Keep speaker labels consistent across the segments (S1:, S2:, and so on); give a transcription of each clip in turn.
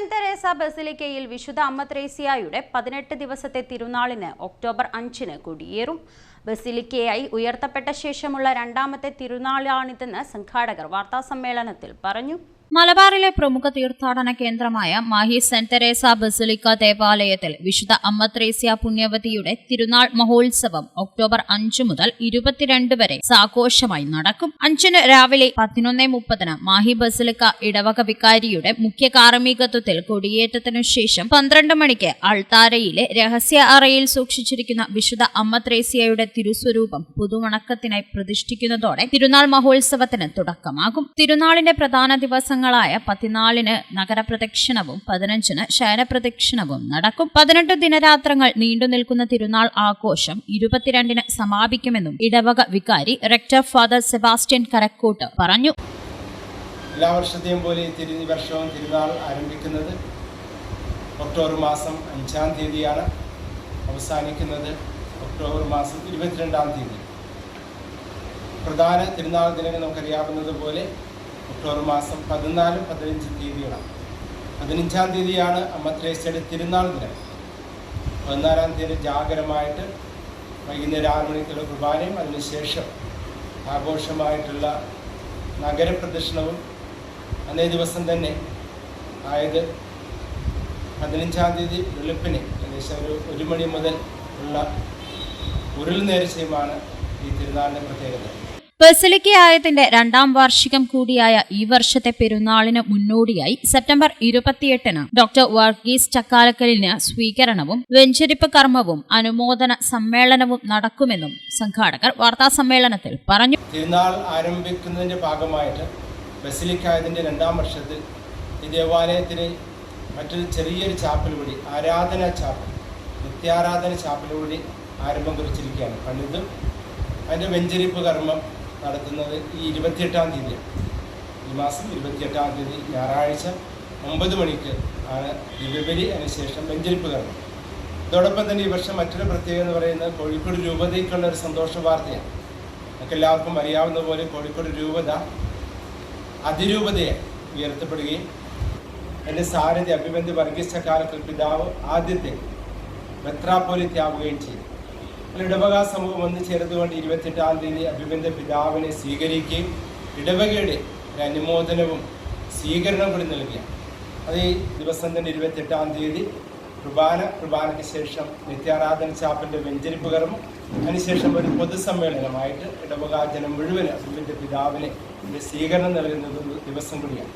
S1: Saint Teresa ബസിലിക്കയിൽ വിശുദ്ധ അമ്മ ത്രേസ്യായുടെ പതിനെട്ട് ദിവസത്തെ തിരുനാളിന് ഒക്ടോബർ അഞ്ചിന് കൊടിയേറും. ബസിലിക്കയായി ഉയർത്തപ്പെട്ട ശേഷമുള്ള രണ്ടാമത്തെ തിരുനാളാണിതെന്ന് സംഘാടകർ വാർത്താസമ്മേളനത്തിൽ പറഞ്ഞു.
S2: മലബാറിലെ പ്രമുഖ തീർത്ഥാടന കേന്ദ്രമായ മാഹി സെന്റ് തെരേസ ബസിലിക്ക ദേവാലയത്തിൽ വിശുദ്ധ അമ്മത്രേസ്യ പുണ്യവതിയുടെ തിരുനാൾ മഹോത്സവം ഒക്ടോബർ അഞ്ച് മുതൽ ഇരുപത്തിരണ്ട് വരെ സാഘോഷമായി നടക്കും. അഞ്ചിന് രാവിലെ പതിനൊന്നേ മുപ്പതിന് മാഹി ബസലിക്ക ഇടവക വികാരിയുടെ മുഖ്യ കാർമ്മികത്വത്തിൽ കൊടിയേറ്റത്തിനു ശേഷം പന്ത്രണ്ട് മണിക്ക് അൾത്താരയിലെ രഹസ്യ അറയിൽ സൂക്ഷിച്ചിരിക്കുന്ന വിശുദ്ധ അമ്മത്രേസ്യയുടെ തിരുസ്വരൂപം പുതുവണക്കത്തിനായി പ്രതിഷ്ഠിക്കുന്നതോടെ തിരുനാൾ മഹോത്സവത്തിന് തുടക്കമാകും. തിരുനാളിന്റെ പ്രധാന ദിവസങ്ങളായ പതിനാലിന് നഗരപ്രദക്ഷിണവും പതിനഞ്ചിന് ശയനപ്രദക്ഷിണവും നടക്കും. പതിനെട്ട് ദിനരാത്രങ്ങൾ നീണ്ടു നിൽക്കുന്ന തിരുനാൾ ആഘോഷം ഇരുപത്തിരണ്ടിന് സമാപിക്കുമെന്നും ഇടവക വികാരി റെക്ടർ ഫാദർ സെബാസ്റ്റ്യൻ കരക്കോട്ട് പറഞ്ഞു.
S3: എല്ലാ വർഷത്തെയും പോലെ തിരു വർഷവും തിരുനാൾ ആരംഭിക്കുന്നത് ഒക്ടോബർ മാസം അഞ്ചാം തീയതിയാണ്. അവസാനിക്കുന്നത് ഒക്ടോബർ മാസം ഇരുപത്തിരണ്ടാം തീയതി. പ്രധാന തിരുനാൾ ദിനങ്ങൾ നമുക്കറിയാവുന്നത് പോലെ ഒക്ടോബർ മാസം പതിനാലും പതിനഞ്ചും തീയതികളാണ് പതിനഞ്ചാം തീയതിയാണ് അമ്മത്രേശ്വരുടെ തിരുനാൾ ദിനം. പതിനാലാം തീയതി ജാഗരമായിട്ട് വൈകുന്നേരം ആറ് മണിക്കുള്ള കുർബാനയും അതിനുശേഷം ആഘോഷമായിട്ടുള്ള നഗരപ്രദക്ഷിണവും അന്നേ ദിവസം തന്നെ. അതായത് പതിനഞ്ചാം തീയതി വെളുപ്പിന് ഏകദേശം ഒരു ഒരു മണി മുതൽ ഉള്ള ഉരുൾ നേർച്ചയുമാണ് ഈ തിരുനാളിന്റെ പ്രത്യേകത.
S2: ബസിലിക്കയായതിന്റെ രണ്ടാം വാർഷികം കൂടിയായ ഈ വർഷത്തെ പെരുന്നാളിന് മുന്നോടിയായി സെപ്റ്റംബർ ഇരുപത്തിയെട്ടിന് ഡോക്ടർ വർഗീസ് ചക്കാലക്കലിന് സ്വീകരണവും വെഞ്ചരിപ്പ് കർമ്മവും അനുമോദന സമ്മേളനവും നടക്കുമെന്നും സംഘാടകർ വാർത്താസമ്മേളനത്തിൽ പറഞ്ഞു.
S3: തിരുനാൾ ആരംഭിക്കുന്നതിന്റെ ഭാഗമായിട്ട് ബസിലിക്കായതിന്റെ രണ്ടാം വർഷത്തിൽ ഈ ദേവാലയത്തിന് മറ്റൊരു ചെറിയൊരു ചാപ്പൽ കൂടി ആരാധന ചാപ്പൽ നിത്യാരാധന ചാപ്പൽ കൂടി ആരംഭം കുറിച്ചിരിക്കുകയാണ്. പണിതും അതിന്റെ വെഞ്ചരിപ്പ് കർമ്മം നടത്തുന്നത് ഈ ഇരുപത്തിയെട്ടാം തീയതിയാണ് ഈ മാസം ഇരുപത്തിയെട്ടാം തീയതി ഞായറാഴ്ച ഒമ്പത് മണിക്ക് ആണ് ദിവ്യബലി അതിനുശേഷം വെഞ്ചരിപ്പ് കർമ്മം ഇതോടൊപ്പം തന്നെ ഈ വർഷം മറ്റൊരു പ്രത്യേകത എന്ന് പറയുന്നത് കോഴിക്കോട് രൂപതയ്ക്കുള്ള ഒരു സന്തോഷ വാർത്തയാണ്. നമുക്ക് എല്ലാവർക്കും അറിയാവുന്ന പോലെ കോഴിക്കോട് രൂപത അതിരൂപതയെ ഉയർത്തപ്പെടുകയും എന്റെ സാരഥി അഭിബന്ധി വർഗീസ് കാലത്തിൽ പിതാവ് ആദ്യത്തെ മെത്രാപ്പോലിത്താവുകയും ചെയ്തു. ഇടവക സമൂഹം ഒന്നു ചേർന്നുകൊണ്ട് ഇരുപത്തെട്ടാം തീയതി അഭിബന്ധ പിതാവിനെ സ്വീകരിക്കുകയും ഇടവകയുടെ ഒരു അനുമോദനവും സ്വീകരണവും കൂടി നൽകിയ അത് ഈ ദിവസം തന്നെ ഇരുപത്തെട്ടാം തീയതി കുർബാന കുർബാനയ്ക്ക് ശേഷം നിത്യാരാധന ചാപ്പലിന്റെ വെഞ്ചരിപ്പ് കർമ്മം. അതിനുശേഷം ഒരു പൊതുസമ്മേളനമായിട്ട് ഇടവകാജനം മുഴുവൻ അഭിബന്ധ പിതാവിനെ സ്വീകരണം നൽകുന്നത് ദിവസം കൂടിയാണ്.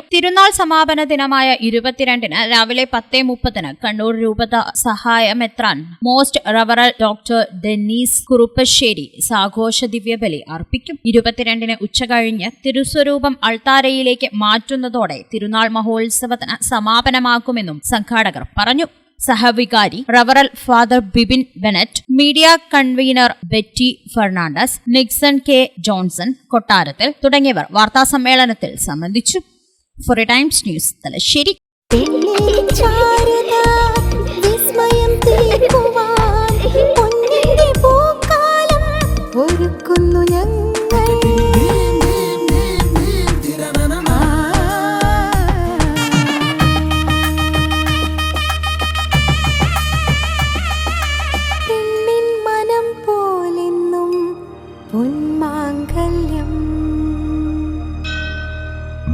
S2: തിരുനാൾ സമാപന ദിനമായ ഇരുപത്തിരണ്ടിന് രാവിലെ പത്തേ മുപ്പതിന് കണ്ണൂർ രൂപത സഹായ മെത്രാൻ മോസ്റ്റ് റവറൽ ഡോക്ടർ ഡെന്നീസ് കുറുപ്പശ്ശേരി സാഘോഷ ദിവ്യബലി അർപ്പിക്കും. ഇരുപത്തിരണ്ടിന് ഉച്ചകഴിഞ്ഞ് തിരുസ്വരൂപം അൾത്താരയിലേക്ക് മാറ്റുന്നതോടെ തിരുനാൾ മഹോത്സവത്തിന് സമാപനമാക്കുമെന്നും സംഘാടകർ പറഞ്ഞു. സഹവികാരി റവറൽ father Bibin Bennet media convener Betty Fernandez Nixon K Johnson Kottarathil തുടങ്ങിയവർ വാർത്താസമ്മേളനത്തിൽ സംബന്ധിച്ചു. Four A times news Thalassery
S4: ഒരുക്കുന്നു പൊന്മാങ്കല്യം